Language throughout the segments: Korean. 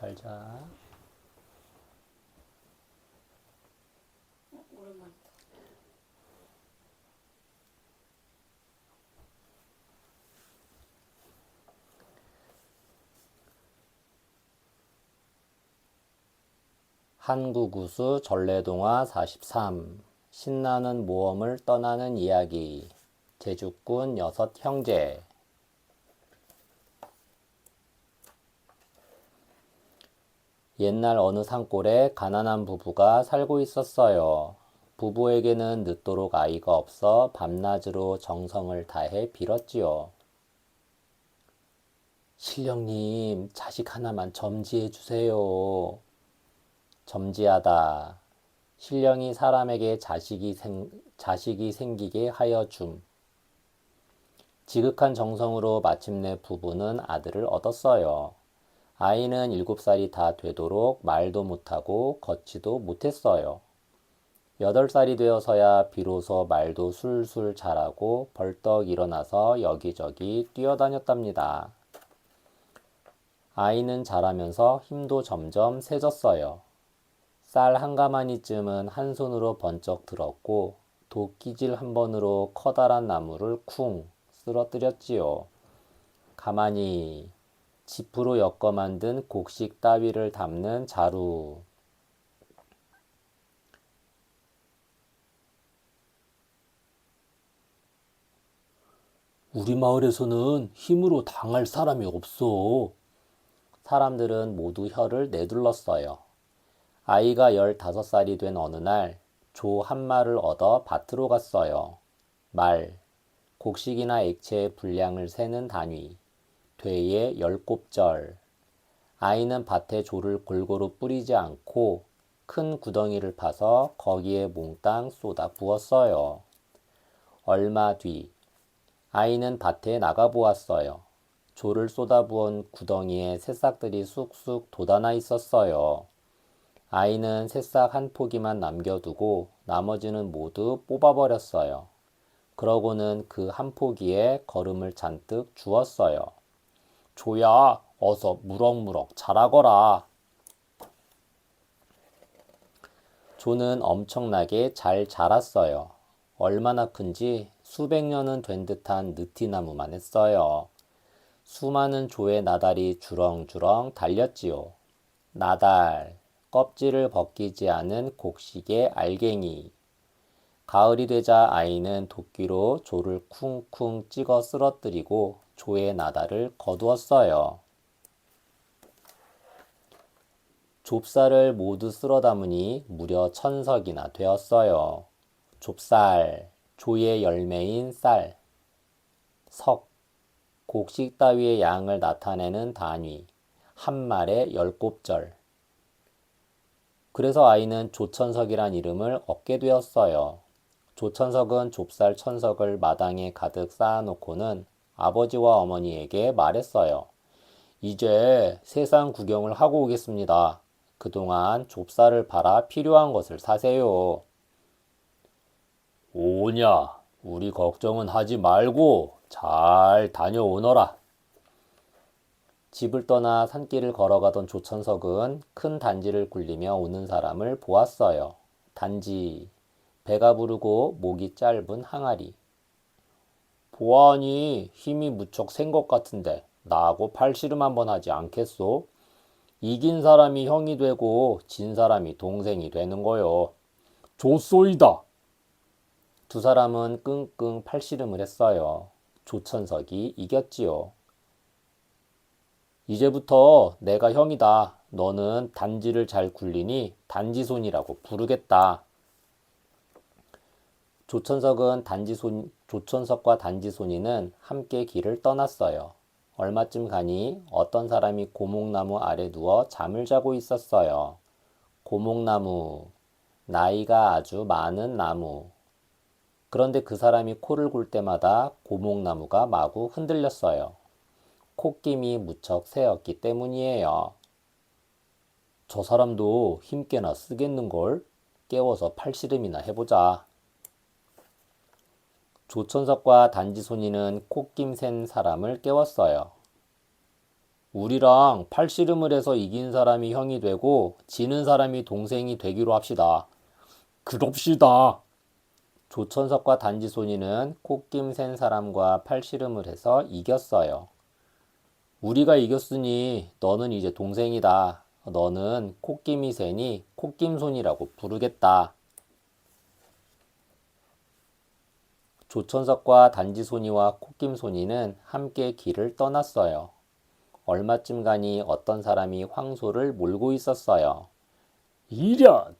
잘 자. 한국우수 전래동화 43 신나는 모험을 떠나는 이야기. 제주꾼 여섯 형제 옛날 어느 산골에 가난한 부부가 살고 있었어요. 부부에게는 늦도록 아이가 없어 밤낮으로 정성을 다해 빌었지요. 신령님, 자식 하나만 점지해 주세요. 점지하다. 신령이 사람에게 자식이, 생, 자식이 생기게 하여 줌. 지극한 정성으로 마침내 부부는 아들을 얻었어요. 아이는 일곱 살이 다 되도록 말도 못하고 걷지도 못했어요. 여덟 살이 되어서야 비로소 말도 술술 잘하고 벌떡 일어나서 여기저기 뛰어다녔답니다. 아이는 자라면서 힘도 점점 세졌어요. 쌀 한 가마니쯤은 한 손으로 번쩍 들었고 도끼질 한 번으로 커다란 나무를 쿵 쓰러뜨렸지요. 가만히 지프로 엮어 만든 곡식 따위를 담는 자루. 우리 마을에서는 힘으로 당할 사람이 없어. 사람들은 모두 혀를 내둘렀어요. 아이가 15살이 된 어느 날, 조 한 마를 얻어 밭으로 갔어요. 말, 곡식이나 액체의 분량을 세는 단위, 되의 열곱절. 아이는 밭에 조를 골고루 뿌리지 않고 큰 구덩이를 파서 거기에 몽땅 쏟아 부었어요. 얼마 뒤, 아이는 밭에 나가 보았어요. 조를 쏟아 부은 구덩이에 새싹들이 쑥쑥 돋아나 있었어요. 아이는 새싹 한 포기만 남겨두고 나머지는 모두 뽑아버렸어요. 그러고는 그 한 포기에 걸음을 잔뜩 주었어요. 조야, 어서 무럭무럭 자라거라. 조는 엄청나게 잘 자랐어요. 얼마나 큰지 수백 년은 된 듯한 느티나무만 했어요. 수많은 조의 나달이 주렁주렁 달렸지요. 나달, 껍질을 벗기지 않은 곡식의 알갱이. 가을이 되자 아이는 도끼로 조를 쿵쿵 찍어 쓰러뜨리고 조의 나달을 거두었어요. 좁쌀을 모두 쓸어 담으니 무려 천석이나 되었어요. 좁쌀, 조의 열매인 쌀, 석, 곡식 따위의 양을 나타내는 단위, 한 말에 열곱절. 그래서 아이는 조천석이란 이름을 얻게 되었어요. 조천석은 좁쌀 천석을 마당에 가득 쌓아놓고는 아버지와 어머니에게 말했어요. 이제 세상 구경을 하고 오겠습니다. 그동안 좁쌀을 팔아 필요한 것을 사세요. 오냐, 우리 걱정은 하지 말고 잘 다녀오너라. 집을 떠나 산길을 걸어가던 조천석은 큰 단지를 굴리며 오는 사람을 보았어요. 단지, 배가 부르고 목이 짧은 항아리. 보아하니 힘이 무척 센 것 같은데 나하고 팔씨름 한번 하지 않겠소? 이긴 사람이 형이 되고 진 사람이 동생이 되는 거요. 좋소이다. 두 사람은 끙끙 팔씨름을 했어요. 조천석이 이겼지요. 이제부터 내가 형이다. 너는 단지를 잘 굴리니 단지손이라고 부르겠다. 조천석은 단지손, 조천석과 단지손이는 함께 길을 떠났어요. 얼마쯤 가니 어떤 사람이 고목나무 아래 누워 잠을 자고 있었어요. 고목나무, 나이가 아주 많은 나무. 그런데 그 사람이 코를 골 때마다 고목나무가 마구 흔들렸어요. 콧김이 무척 새었기 때문이에요. 저 사람도 힘께나 쓰겠는걸? 깨워서 팔씨름이나 해보자. 조천석과 단지손이는 콧김 센 사람을 깨웠어요. 우리랑 팔씨름을 해서 이긴 사람이 형이 되고 지는 사람이 동생이 되기로 합시다. 그럽시다. 조천석과 단지손이는 콧김 센 사람과 팔씨름을 해서 이겼어요. 우리가 이겼으니 너는 이제 동생이다. 너는 콧김이 세니 콧김손이라고 부르겠다. 조천석과 단지손이와 콧김손이는 함께 길을 떠났어요. 얼마쯤 가니 어떤 사람이 황소를 몰고 있었어요. 이련!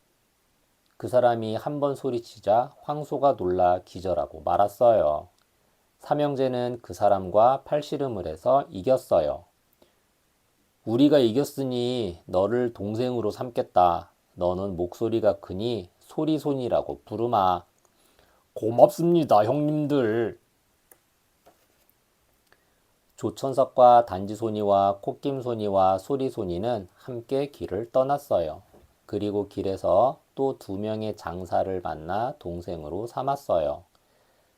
그 사람이 한 번 소리치자 황소가 놀라 기절하고 말았어요. 삼형제는 그 사람과 팔씨름을 해서 이겼어요. 우리가 이겼으니 너를 동생으로 삼겠다. 너는 목소리가 크니 소리손이라고 부르마. 고맙습니다, 형님들. 조천석과 단지손이와 콧김손이와 소리손이는 함께 길을 떠났어요. 그리고 길에서 또 두 명의 장사를 만나 동생으로 삼았어요.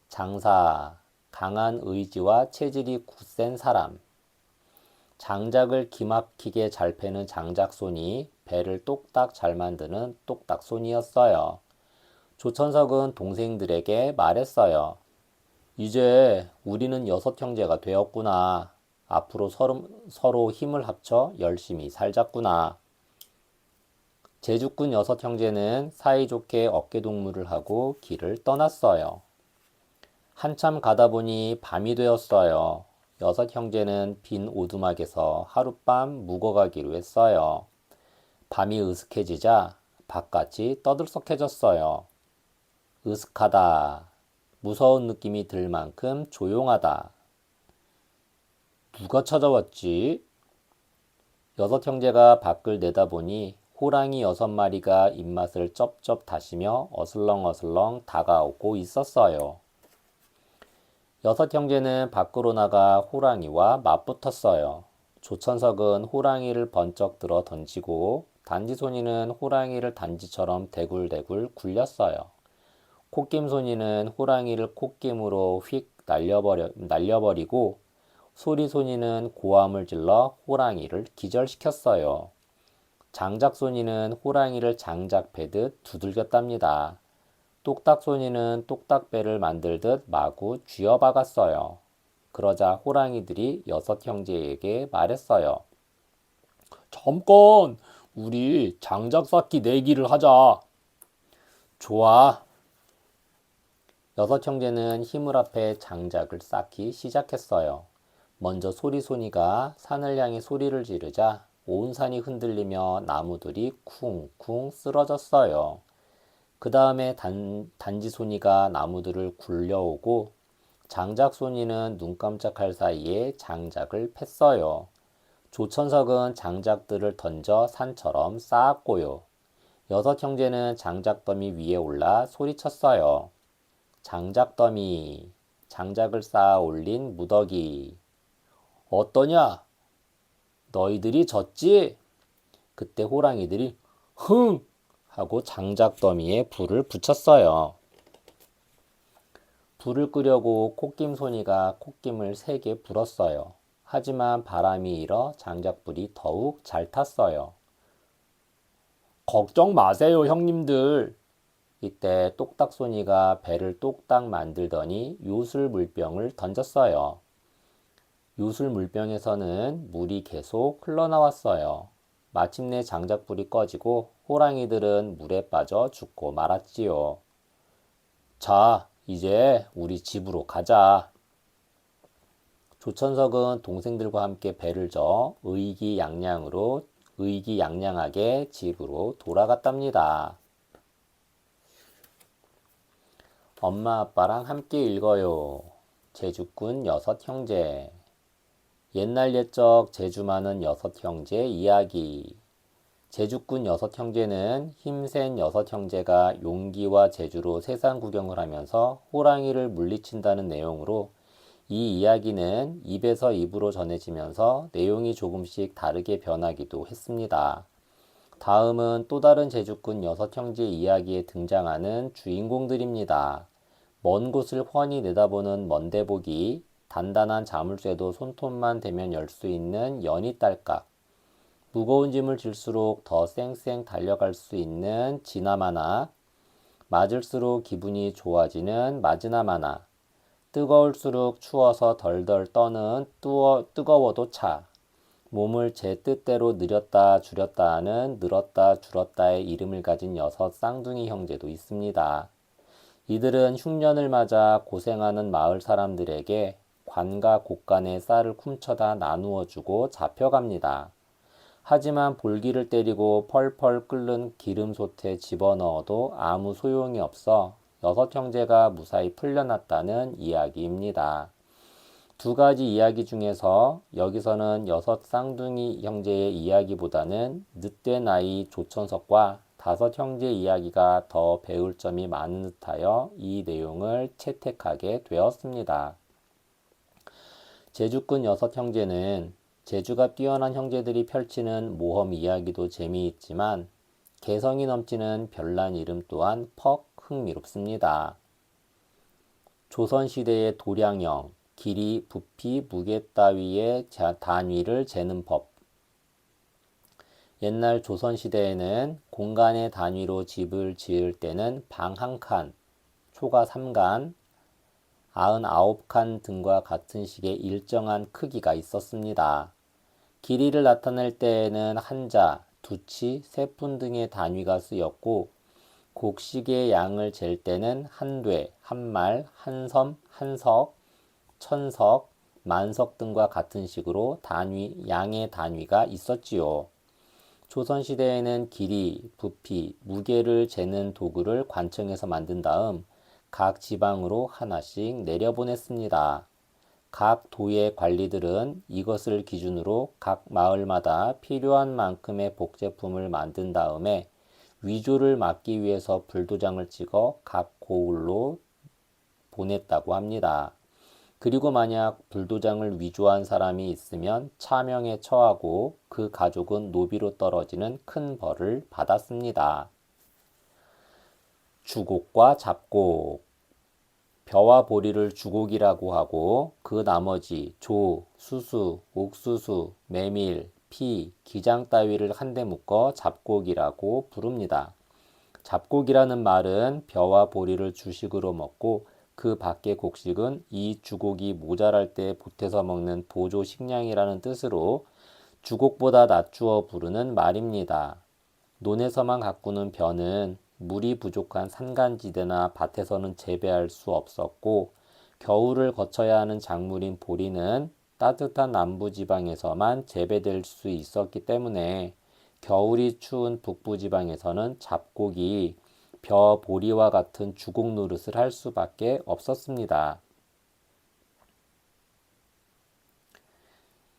장사, 강한 의지와 체질이 굳센 사람. 장작을 기막히게 잘 패는 장작손이 배를 똑딱 잘 만드는 똑딱손이었어요. 조천석은 동생들에게 말했어요. 이제 우리는 여섯 형제가 되었구나. 앞으로 서로, 서로 힘을 합쳐 열심히 살자꾸나. 제주꾼 여섯 형제는 사이좋게 어깨동무를 하고 길을 떠났어요. 한참 가다 보니 밤이 되었어요. 여섯 형제는 빈 오두막에서 하룻밤 묵어가기로 했어요. 밤이 으슥해지자 바깥이 떠들썩해졌어요. 으슥하다. 무서운 느낌이 들 만큼 조용하다. 누가 찾아왔지? 여섯 형제가 밖을 내다보니 호랑이 여섯 마리가 입맛을 쩝쩝 다시며 어슬렁어슬렁 다가오고 있었어요. 여섯 형제는 밖으로 나가 호랑이와 맞붙었어요. 조천석은 호랑이를 번쩍 들어 던지고 단지손이는 호랑이를 단지처럼 대굴대굴 굴렸어요. 콧김손이는 호랑이를 콧김으로 휙 날려버려, 날려버리고 소리손이는 고함을 질러 호랑이를 기절시켰어요. 장작손이는 호랑이를 장작 패듯 두들겼답니다. 똑딱손이는 똑딱배를 만들듯 마구 쥐어박았어요. 그러자 호랑이들이 여섯 형제에게 말했어요. 잠깐, 우리 장작 쌓기 내기를 하자. 좋아. 여섯 형제는 힘을 합해 장작을 쌓기 시작했어요. 먼저 소리소니가 산을 향해 소리를 지르자 온 산이 흔들리며 나무들이 쿵쿵 쓰러졌어요. 그 다음에 단, 단지손이가 나무들을 굴려오고 장작손이는 눈 깜짝할 사이에 장작을 팼어요. 조천석은 장작들을 던져 산처럼 쌓았고요. 여섯 형제는 장작더미 위에 올라 소리쳤어요. 장작더미, 장작을 쌓아 올린 무더기. 어떠냐? 너희들이 졌지? 그때 호랑이들이 흥! 하고 장작더미에 불을 붙였어요. 불을 끄려고 콧김손이가 콧김을 세게 불었어요. 하지만 바람이 일어 장작불이 더욱 잘 탔어요. 걱정 마세요, 형님들. 이때 똑딱손이가 배를 똑딱 만들더니 요술 물병을 던졌어요. 요술 물병에서는 물이 계속 흘러나왔어요. 마침내 장작불이 꺼지고 호랑이들은 물에 빠져 죽고 말았지요. 자, 이제 우리 집으로 가자. 조천석은 동생들과 함께 배를 저 의기양양으로 의기양양하게 집으로 돌아갔답니다. 엄마 아빠랑 함께 읽어요. 제주꾼 여섯 형제. 옛날 옛적 제주 많은 여섯 형제 이야기. 제주꾼 여섯 형제는 힘센 여섯 형제가 용기와 재주로 세상 구경을 하면서 호랑이를 물리친다는 내용으로 이 이야기는 입에서 입으로 전해지면서 내용이 조금씩 다르게 변하기도 했습니다. 다음은 또 다른 제주꾼 여섯 형제 이야기에 등장하는 주인공들입니다. 먼 곳을 훤히 내다보는 먼데보기, 단단한 자물쇠도 손톱만 대면 열 수 있는 연이 딸깍. 무거운 짐을 질수록 더 쌩쌩 달려갈 수 있는 지나마나. 맞을수록 기분이 좋아지는 마지나마나. 뜨거울수록 추워서 덜덜 떠는 뜨거, 뜨거워도 차. 몸을 제 뜻대로 느렸다 줄였다 하는 늘었다 줄었다의 이름을 가진 여섯 쌍둥이 형제도 있습니다. 이들은 흉년을 맞아 고생하는 마을 사람들에게 관과 곳간의 쌀을 훔쳐다 나누어 주고 잡혀갑니다. 하지만 볼기를 때리고 펄펄 끓는 기름솥에 집어넣어도 아무 소용이 없어 여섯 형제가 무사히 풀려났다는 이야기입니다. 두 가지 이야기 중에서 여기서는 여섯 쌍둥이 형제의 이야기보다는 늦된 아이 조천석과 다섯 형제 이야기가 더 배울 점이 많은 듯하여 이 내용을 채택하게 되었습니다. 제주꾼 여섯 형제는 재주가 뛰어난 형제들이 펼치는 모험 이야기도 재미있지만 개성이 넘치는 별난 이름 또한 퍽 흥미롭습니다. 조선시대의 도량형, 길이, 부피, 무게 따위의 단위를 재는 법. 옛날 조선시대에는 공간의 단위로 집을 지을 때는 방 한 칸, 초가 3간, 99칸 등과 같은 식의 일정한 크기가 있었습니다. 길이를 나타낼 때에는 한자, 두치, 세푼 등의 단위가 쓰였고 곡식의 양을 잴 때는 한돼, 한말, 한섬, 한석, 천석, 만석 등과 같은 식으로 단위, 양의 단위가 있었지요. 조선시대에는 길이, 부피, 무게를 재는 도구를 관청에서 만든 다음 각 지방으로 하나씩 내려보냈습니다. 각 도의 관리들은 이것을 기준으로 각 마을마다 필요한 만큼의 복제품을 만든 다음에 위조를 막기 위해서 불도장을 찍어 각 고을로 보냈다고 합니다. 그리고 만약 불도장을 위조한 사람이 있으면 차명에 처하고 그 가족은 노비로 떨어지는 큰 벌을 받았습니다. 주곡과 잡곡 벼와 보리를 주곡이라고 하고 그 나머지 조, 수수, 옥수수, 메밀, 피, 기장 따위를 한데 묶어 잡곡이라고 부릅니다. 잡곡이라는 말은 벼와 보리를 주식으로 먹고 그 밖의 곡식은 이 주곡이 모자랄 때 보태서 먹는 보조 식량이라는 뜻으로 주곡보다 낮추어 부르는 말입니다. 논에서만 가꾸는 벼는 물이 부족한 산간지대나 밭에서는 재배할 수 없었고 겨울을 거쳐야 하는 작물인 보리는 따뜻한 남부지방에서만 재배될 수 있었기 때문에 겨울이 추운 북부지방에서는 잡곡이 벼, 보리와 같은 주곡 노릇을 할 수밖에 없었습니다.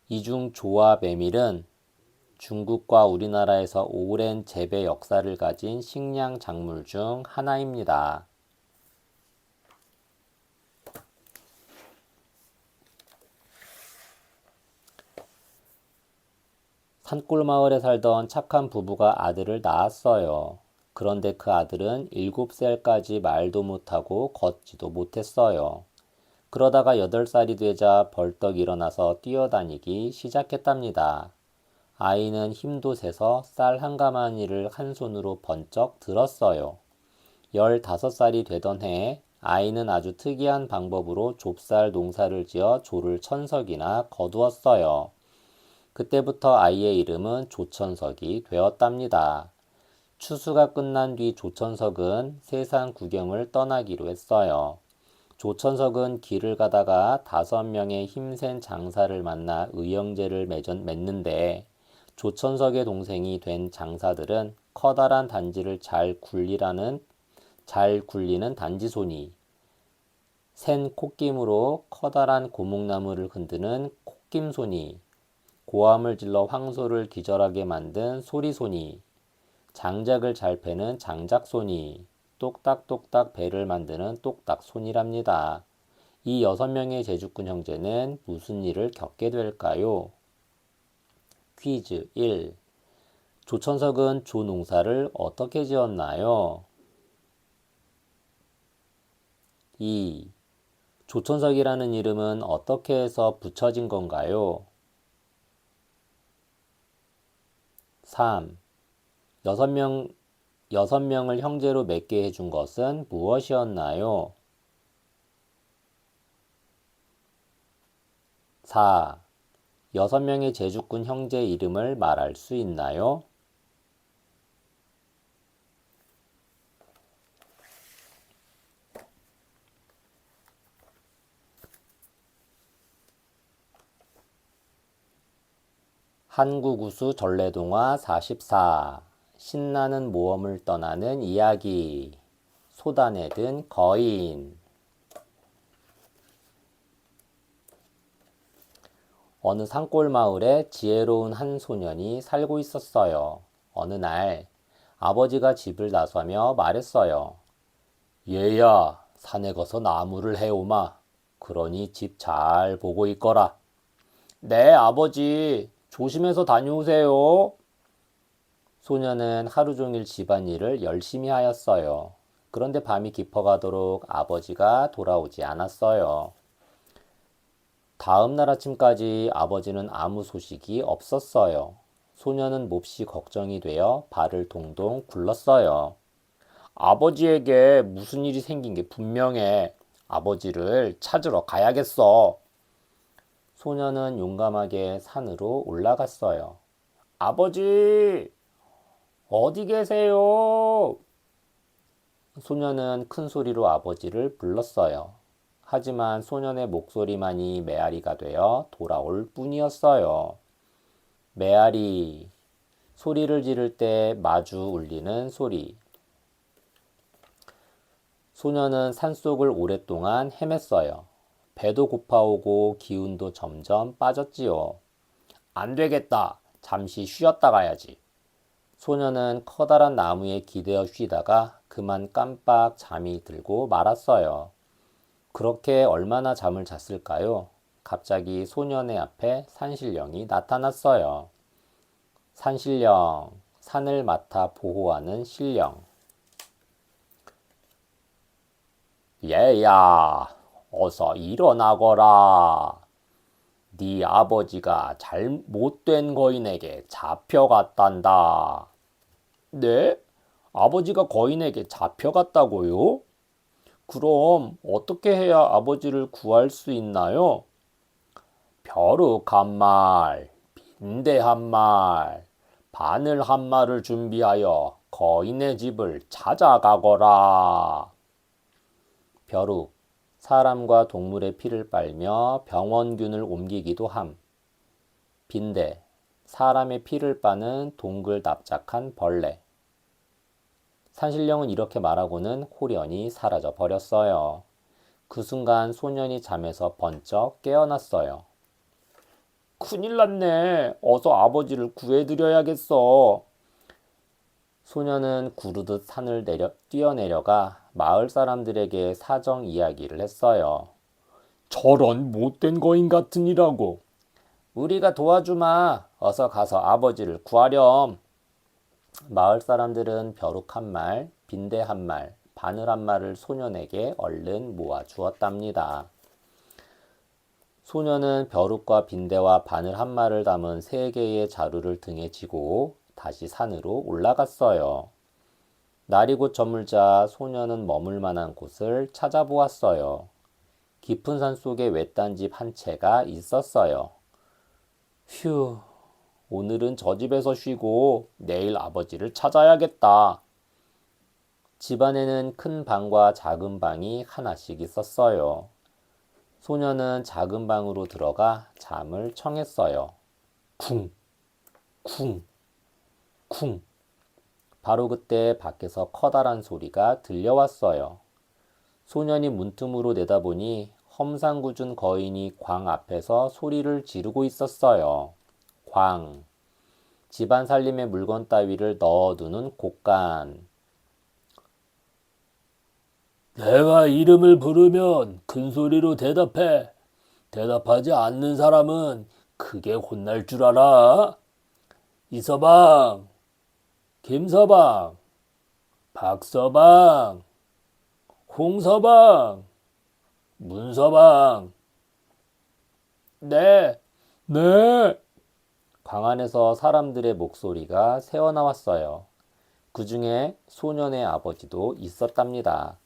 이중 조와 메밀은 중국과 우리나라에서 오랜 재배 역사를 가진 식량 작물 중 하나입니다. 산골 마을에 살던 착한 부부가 아들을 낳았어요. 그런데 그 아들은 일곱 살까지 말도 못하고 걷지도 못했어요. 그러다가 여덟 살이 되자 벌떡 일어나서 뛰어다니기 시작했답니다. 아이는 힘도 세서 쌀 한 가마니를 한 손으로 번쩍 들었어요. 15살이 되던 해에 아이는 아주 특이한 방법으로 좁쌀 농사를 지어 조를 천석이나 거두었어요. 그때부터 아이의 이름은 조천석이 되었답니다. 추수가 끝난 뒤 조천석은 세상 구경을 떠나기로 했어요. 조천석은 길을 가다가 다섯 명의 힘센 장사를 만나 의형제를 맺는데 조천석의 동생이 된 장사들은 커다란 단지를 잘 굴리라는 잘 굴리는 단지손이 센 콧김으로 커다란 고목나무를 흔드는 콧김손이 고함을 질러 황소를 기절하게 만든 소리손이 장작을 잘 패는 장작손이 똑딱똑딱 배를 만드는 똑딱손이랍니다. 이 여섯 명의 제주꾼 형제는 무슨 일을 겪게 될까요? 퀴즈 1. 조천석은 조농사를 어떻게 지었나요? 2. 조천석이라는 이름은 어떻게 해서 붙여진 건가요? 3. 여섯 명, 여섯 명을 형제로 맺게 해준 것은 무엇이었나요? 4. 여섯 명의 제주꾼 형제 이름을 말할 수 있나요? 한국우수 전래동화 44 신나는 모험을 떠나는 이야기 소단에 든 거인 어느 산골 마을에 지혜로운 한 소년이 살고 있었어요. 어느 날 아버지가 집을 나서며 말했어요. 얘야, 산에 가서 나무를 해오마. 그러니 집 잘 보고 있거라. 네, 아버지. 조심해서 다녀오세요. 소녀는 하루 종일 집안일을 열심히 하였어요. 그런데 밤이 깊어가도록 아버지가 돌아오지 않았어요. 다음 날 아침까지 아버지는 아무 소식이 없었어요. 소녀는 몹시 걱정이 되어 발을 동동 굴렀어요. 아버지에게 무슨 일이 생긴 게 분명해. 아버지를 찾으러 가야겠어. 소녀는 용감하게 산으로 올라갔어요. 아버지, 어디 계세요? 소녀는 큰 소리로 아버지를 불렀어요. 하지만 소년의 목소리만이 메아리가 되어 돌아올 뿐이었어요. 메아리, 소리를 지를 때 마주 울리는 소리. 소녀는 산속을 오랫동안 헤맸어요. 배도 고파오고 기운도 점점 빠졌지요. 안 되겠다. 잠시 쉬었다 가야지. 소녀는 커다란 나무에 기대어 쉬다가 그만 깜빡 잠이 들고 말았어요. 그렇게 얼마나 잠을 잤을까요? 갑자기 소년의 앞에 산신령이 나타났어요. 산신령, 산을 맡아 보호하는 신령. 얘야, 어서 일어나거라. 네 아버지가 잘못된 거인에게 잡혀갔단다. 네? 아버지가 거인에게 잡혀갔다고요? 그럼 어떻게 해야 아버지를 구할 수 있나요? 벼룩 한 말, 빈대 한 말, 바늘 한 말을 준비하여 거인의 집을 찾아가거라. 벼룩, 사람과 동물의 피를 빨며 병원균을 옮기기도 함. 빈대, 사람의 피를 빠는 동글 납작한 벌레. 산신령은 이렇게 말하고는 홀연히 사라져 버렸어요. 그 순간 소년이 잠에서 번쩍 깨어났어요. 큰일 났네. 어서 아버지를 구해드려야겠어. 소년은 구르듯 산을 내려, 뛰어내려가 마을 사람들에게 사정 이야기를 했어요. 저런 못된 거인 같으니라고. 우리가 도와주마. 어서 가서 아버지를 구하렴. 마을 사람들은 벼룩 한 말, 빈대 한 말, 바늘 한 말을 소년에게 얼른 모아 주었답니다. 소년은 벼룩과 빈대와 바늘 한 말을 담은 세 개의 자루를 등에 지고 다시 산으로 올라갔어요. 날이 곧 저물자 소년은 머물 만한 곳을 찾아보았어요. 깊은 산 속에 외딴 집 한 채가 있었어요. 휴, 오늘은 저 집에서 쉬고 내일 아버지를 찾아야겠다. 집안에는 큰 방과 작은 방이 하나씩 있었어요. 소녀는 작은 방으로 들어가 잠을 청했어요. 쿵, 쿵, 쿵. 바로 그때 밖에서 커다란 소리가 들려왔어요. 소년이 문틈으로 내다보니 험상궂은 거인이 광 앞에서 소리를 지르고 있었어요. 광. 집안 살림의 물건 따위를 넣어두는 곳간. 내가 이름을 부르면 큰 소리로 대답해. 대답하지 않는 사람은 크게 혼날 줄 알아. 이서방, 김서방, 박서방, 홍서방, 문서방. 네, 네. 방 안에서 사람들의 목소리가 새어나왔어요. 그 중에 소년의 아버지도 있었답니다.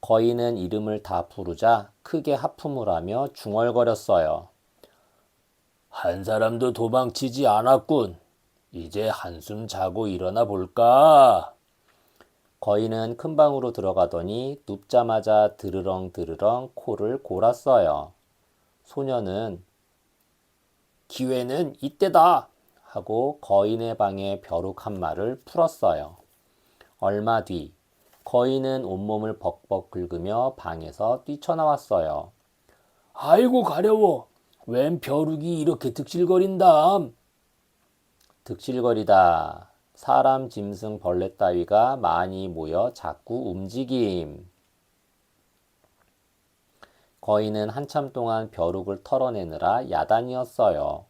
거인은 이름을 다 부르자 크게 하품을 하며 중얼거렸어요. 한 사람도 도망치지 않았군. 이제 한숨 자고 일어나 볼까? 거인은 큰 방으로 들어가더니 눕자마자 드르렁 드르렁 코를 골았어요. 소년은 기회는 이때다 하고 거인의 방에 벼룩 한 마를 풀었어요. 얼마 뒤 거인은 온몸을 벅벅 긁으며 방에서 뛰쳐나왔어요. 아이고 가려워. 웬 벼룩이 이렇게 득실거린담. 득실거리다. 사람, 짐승, 벌레 따위가 많이 모여 자꾸 움직임. 거인은 한참 동안 벼룩을 털어내느라 야단이었어요.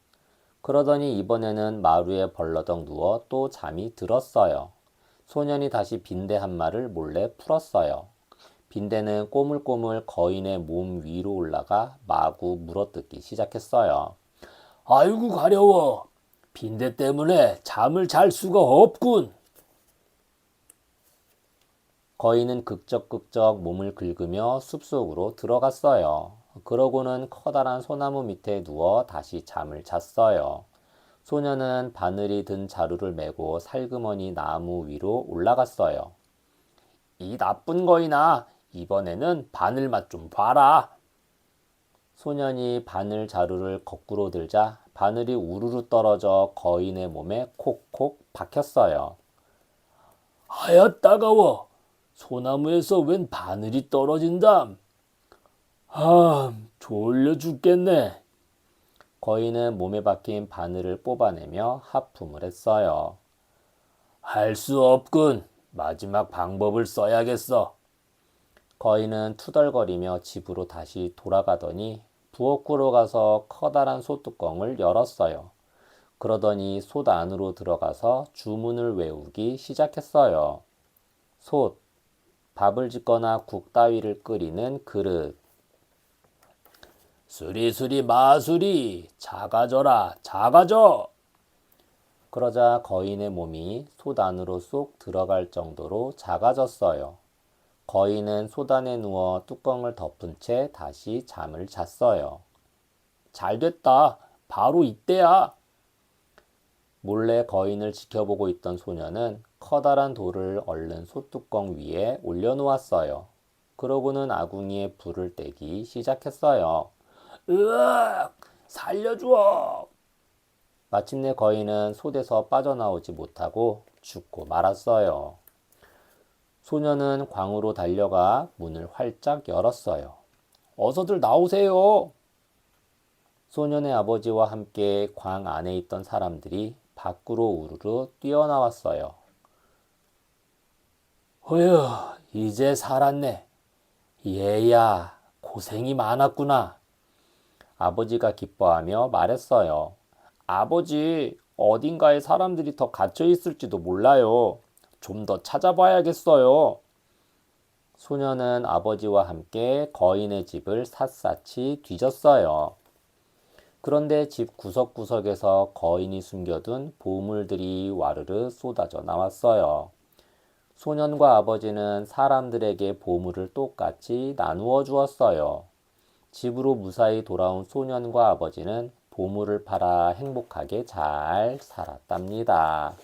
그러더니 이번에는 마루에 벌러덩 누워 또 잠이 들었어요. 소년이 다시 빈대 한 마를 몰래 풀었어요. 빈대는 꼬물꼬물 거인의 몸 위로 올라가 마구 물어뜯기 시작했어요. 아이고 가려워. 빈대 때문에 잠을 잘 수가 없군. 거인은 극적극적 몸을 긁으며 숲속으로 들어갔어요. 그러고는 커다란 소나무 밑에 누워 다시 잠을 잤어요. 소년은 바늘이 든 자루를 메고 살그머니 나무 위로 올라갔어요. 이 나쁜 거인아, 이번에는 바늘 맛 좀 봐라. 소년이 바늘 자루를 거꾸로 들자 바늘이 우르르 떨어져 거인의 몸에 콕콕 박혔어요. 하야 따가워. 소나무에서 웬 바늘이 떨어진담. 아, 졸려 죽겠네. 거인은 몸에 박힌 바늘을 뽑아내며 하품을 했어요. 할 수 없군. 마지막 방법을 써야겠어. 거인은 투덜거리며 집으로 다시 돌아가더니 부엌으로 가서 커다란 소뚜껑을 열었어요. 그러더니 솥 안으로 들어가서 주문을 외우기 시작했어요. 솥, 밥을 짓거나 국 따위를 끓이는 그릇, 수리수리 마수리 작아져라 작아져. 그러자 거인의 몸이 솥 안으로 쏙 들어갈 정도로 작아졌어요. 거인은 솥 안에 누워 뚜껑을 덮은 채 다시 잠을 잤어요. 잘 됐다. 바로 이때야. 몰래 거인을 지켜보고 있던 소녀는 커다란 돌을 얼른 솥뚜껑 위에 올려놓았어요. 그러고는 아궁이에 불을 떼기 시작했어요. 으악! 살려줘. 마침내 거인은 솥에서 빠져나오지 못하고 죽고 말았어요. 소녀는 광으로 달려가 문을 활짝 열었어요. 어서들 나오세요. 소년의 아버지와 함께 광 안에 있던 사람들이 밖으로 우르르 뛰어나왔어요. 어휴, 이제 살았네. 얘야, 고생이 많았구나. 아버지가 기뻐하며 말했어요. 아버지, 어딘가에 사람들이 더 갇혀 있을지도 몰라요. 좀 더 찾아봐야겠어요. 소녀는 아버지와 함께 거인의 집을 샅샅이 뒤졌어요. 그런데 집 구석구석에서 거인이 숨겨둔 보물들이 와르르 쏟아져 나왔어요. 소년과 아버지는 사람들에게 보물을 똑같이 나누어 주었어요. 집으로 무사히 돌아온 소년과 아버지는 보물을 팔아 행복하게 잘 살았답니다.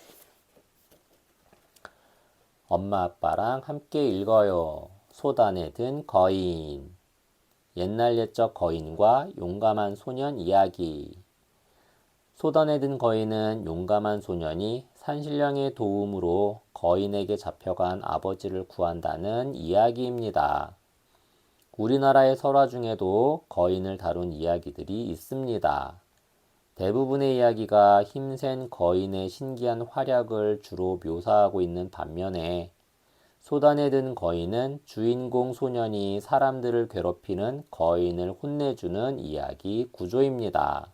엄마 아빠랑 함께 읽어요. 소단에 든 거인. 옛날 옛적 거인과 용감한 소년 이야기. 소단에 든 거인은 용감한 소년이 산신령의 도움으로 거인에게 잡혀간 아버지를 구한다는 이야기입니다. 우리나라의 설화 중에도 거인을 다룬 이야기들이 있습니다. 대부분의 이야기가 힘센 거인의 신기한 활약을 주로 묘사하고 있는 반면에 소단에 든 거인은 주인공 소년이 사람들을 괴롭히는 거인을 혼내주는 이야기 구조입니다.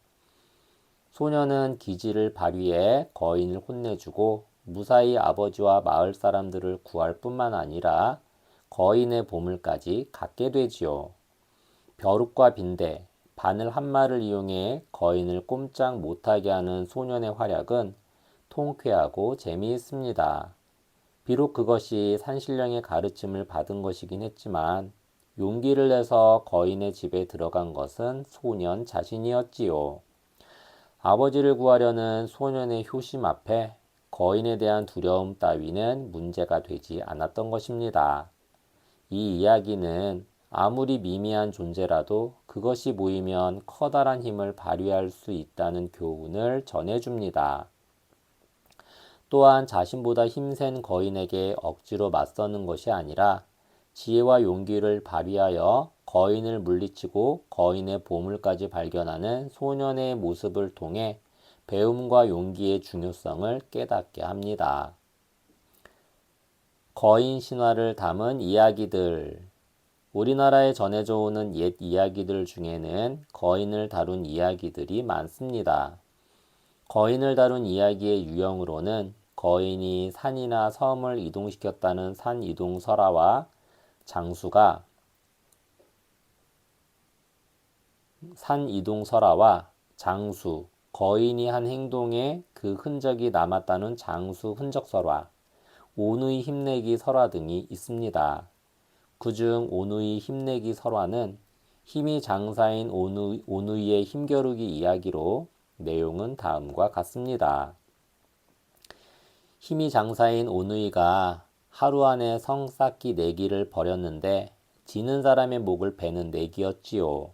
소년은 기지를 발휘해 거인을 혼내주고 무사히 아버지와 마을 사람들을 구할 뿐만 아니라 거인의 보물까지 갖게 되지요. 벼룩과 빈대, 바늘 한 마를 이용해 거인을 꼼짝 못하게 하는 소년의 활약은 통쾌하고 재미있습니다. 비록 그것이 산신령의 가르침을 받은 것이긴 했지만 용기를 내서 거인의 집에 들어간 것은 소년 자신이었지요. 아버지를 구하려는 소년의 효심 앞에 거인에 대한 두려움 따위는 문제가 되지 않았던 것입니다. 이 이야기는 아무리 미미한 존재라도 그것이 모이면 커다란 힘을 발휘할 수 있다는 교훈을 전해줍니다. 또한 자신보다 힘센 거인에게 억지로 맞서는 것이 아니라 지혜와 용기를 발휘하여 거인을 물리치고 거인의 보물까지 발견하는 소년의 모습을 통해 배움과 용기의 중요성을 깨닫게 합니다. 거인 신화를 담은 이야기들. 우리나라에 전해져 오는 옛 이야기들 중에는 거인을 다룬 이야기들이 많습니다. 거인을 다룬 이야기의 유형으로는 거인이 산이나 섬을 이동시켰다는 산 이동 설화와 장수가 산 이동 설화와 장수, 거인이 한 행동에 그 흔적이 남았다는 장수 흔적 설화, 오누이 힘내기 설화 등이 있습니다. 그중 오누이 힘내기 설화는 힘이 장사인 오누, 오누이의 힘겨루기 이야기로 내용은 다음과 같습니다. 힘이 장사인 오누이가 하루 안에 성 쌓기 내기를 벌였는데 지는 사람의 목을 베는 내기였지요.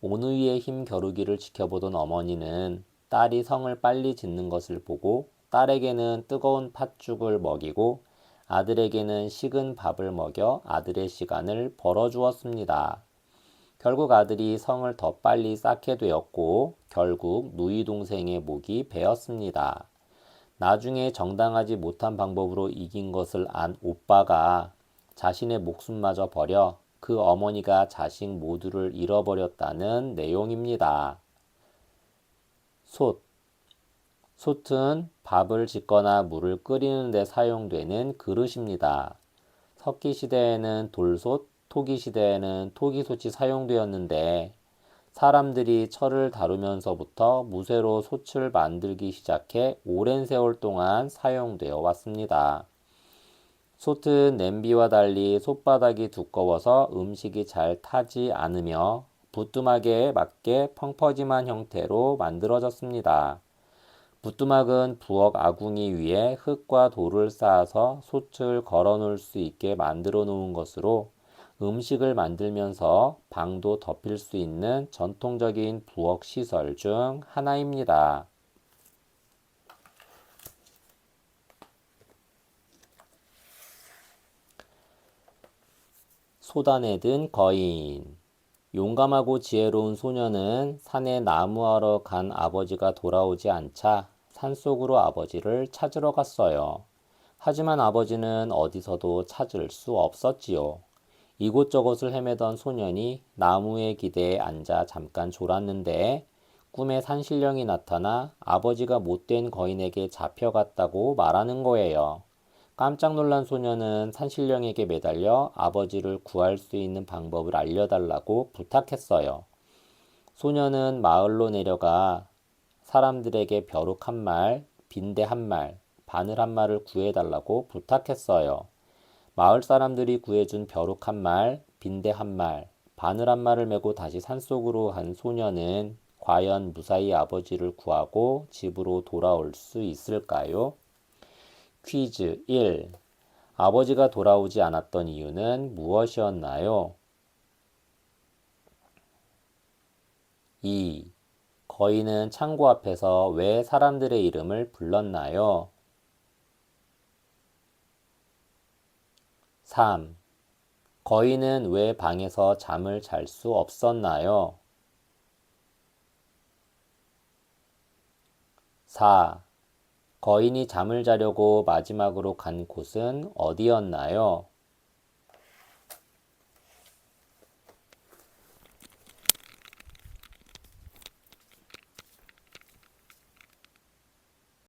오누이의 힘 겨루기를 지켜보던 어머니는 딸이 성을 빨리 짓는 것을 보고 딸에게는 뜨거운 팥죽을 먹이고 아들에게는 식은 밥을 먹여 아들의 시간을 벌어주었습니다. 결국 아들이 성을 더 빨리 쌓게 되었고 결국 누이 동생의 목이 베었습니다. 나중에 정당하지 못한 방법으로 이긴 것을 안 오빠가 자신의 목숨마저 버려 그 어머니가 자식 모두를 잃어버렸다는 내용입니다. 솥. 솥은 밥을 짓거나 물을 끓이는 데 사용되는 그릇입니다. 석기 시대에는 돌솥, 토기 시대에는 토기솥이 사용되었는데 사람들이 철을 다루면서부터 무쇠로 솥을 만들기 시작해 오랜 세월 동안 사용되어 왔습니다. 솥은 냄비와 달리 솥바닥이 두꺼워서 음식이 잘 타지 않으며 부뚜막에 맞게 펑퍼짐한 형태로 만들어졌습니다. 부뚜막은 부엌 아궁이 위에 흙과 돌을 쌓아서 솥을 걸어 놓을 수 있게 만들어 놓은 것으로 음식을 만들면서 방도 덮일 수 있는 전통적인 부엌 시설 중 하나입니다. 소단에 든 거인. 용감하고 지혜로운 소녀는 산에 나무하러 간 아버지가 돌아오지 않자 산속으로 아버지를 찾으러 갔어요. 하지만 아버지는 어디서도 찾을 수 없었지요. 이곳저곳을 헤매던 소년이 나무의 기대에 앉아 잠깐 졸았는데 꿈에 산신령이 나타나 아버지가 못된 거인에게 잡혀갔다고 말하는 거예요. 깜짝 놀란 소녀는 산신령에게 매달려 아버지를 구할 수 있는 방법을 알려달라고 부탁했어요. 소녀는 마을로 내려가 사람들에게 벼룩 한 말, 빈대 한 말, 바늘 한 말을 구해달라고 부탁했어요. 마을 사람들이 구해준 벼룩 한 말, 빈대 한 말, 바늘 한 말을 메고 다시 산속으로 간 소녀는 과연 무사히 아버지를 구하고 집으로 돌아올 수 있을까요? 퀴즈 1. 아버지가 돌아오지 않았던 이유는 무엇이었나요? 2. 거인은 창고 앞에서 왜 사람들의 이름을 불렀나요? 3. 거인은 왜 방에서 잠을 잘 수 없었나요? 4. 거인이 잠을 자려고 마지막으로 간 곳은 어디였나요?